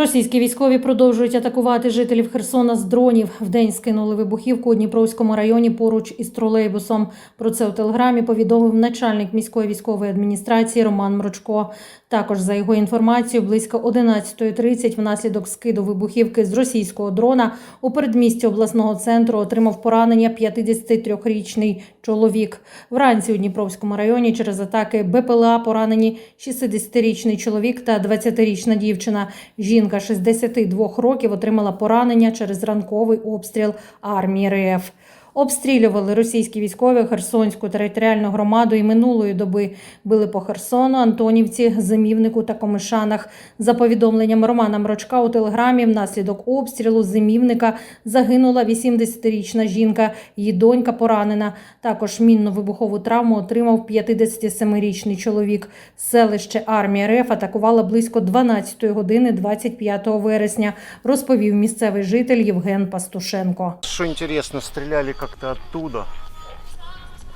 Російські військові продовжують атакувати жителів Херсона з дронів. Вдень скинули вибухівку у Дніпровському районі поруч із тролейбусом. Про це у телеграмі повідомив начальник міської військової адміністрації Роман Мрочко. Також за його інформацією, близько 11.30 внаслідок скиду вибухівки з російського дрона у передмісті обласного центру отримав поранення 53-річний чоловік. Вранці у Дніпровському районі через атаки БПЛА поранені 60-річний чоловік та 20-річна дівчина. Жінка 62 років отримала поранення через ранковий обстріл армії РФ. Обстрілювали російські військові Херсонську територіальну громаду і минулої доби били по Херсону, Антонівці, Зимівнику та Комишанах. За повідомленням Романа Мрочка у телеграмі, внаслідок обстрілу Зимівника загинула 80-річна жінка. Її донька поранена. Також мінно-вибухову травму отримав 57-річний чоловік. Селище армія РФ атакувала близько 12 години 25 вересня, розповів місцевий житель Євген Пастушенко. Что интересно, стреляли как-то оттуда.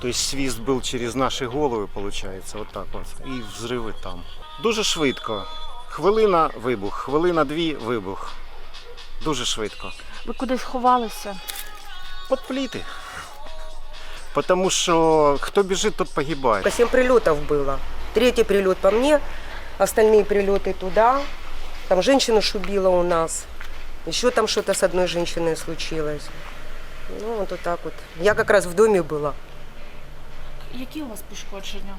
То есть свист был через наши голови, получается, вот так вот. І взриви там. Дуже швидко. Хвилина вибух, хвилина дві вибух. Дуже швидко. Ви кудись ховалися? Под пліти. Потому що хто біжить, тот погибає. Семь прилетов было. Третий прилет по мне, остальные прилеты туда. Там женщина шубила у нас. Еще там что-то с одной женщиной случилось. Ну, вот, так вот. Я как раз в доме была. Які у вас пошкодження?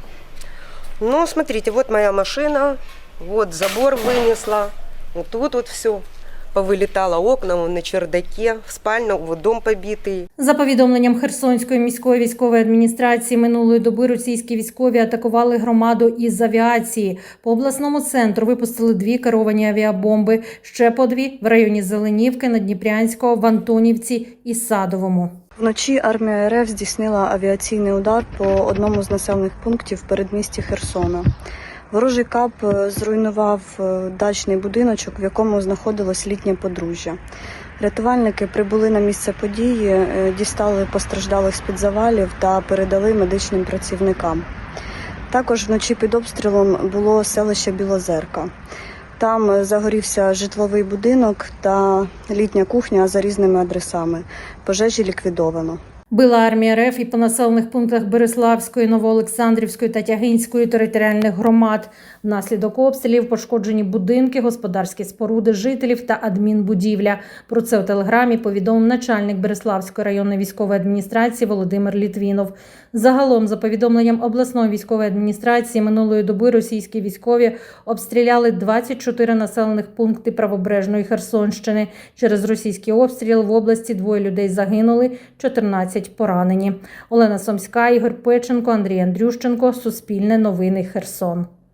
Ну, смотрите, вот моя машина, вот забор вынесла, вот тут вот все. Повылетало окна, на чердаке, в спальне, вот дом побитый. За повідомленням Херсонської міської військової адміністрації минулої доби російські військові атакували громаду із авіації. По обласному центру випустили дві керовані авіабомби, ще по дві в районі Зеленівки, Надніпрянського, в Антонівці і Садовому. Вночі армія РФ здійснила авіаційний удар по одному з населених пунктів в передмісті Херсона. Ворожий кап е, зруйнував е, дачний будиночок, в якому знаходилось літнє подружжя. Рятувальники прибули на місце події, е, дістали постраждалих з-під завалів та передали медичним працівникам. Також вночі під обстрілом було селище Білозерка. Там загорівся житловий будинок та літня кухня за різними адресами. Пожежі ліквідовано. Била армія РФ і по населених пунктах Береславської, Новоолександрівської та Тягинської територіальних громад. Внаслідок обстрілів пошкоджені будинки, господарські споруди жителів та адмінбудівля. Про це у телеграмі повідомив начальник Береславської районної військової адміністрації Володимир Літвінов. Загалом, за повідомленням обласної військової адміністрації, минулої доби російські військові обстріляли 24 населених пункти правобережної Херсонщини. Через російський обстріл в області двоє людей загинули, 14 поранені. Олена Сомська, Ігор Печенко, Андрій Андрющенко. Суспільне новини Херсон.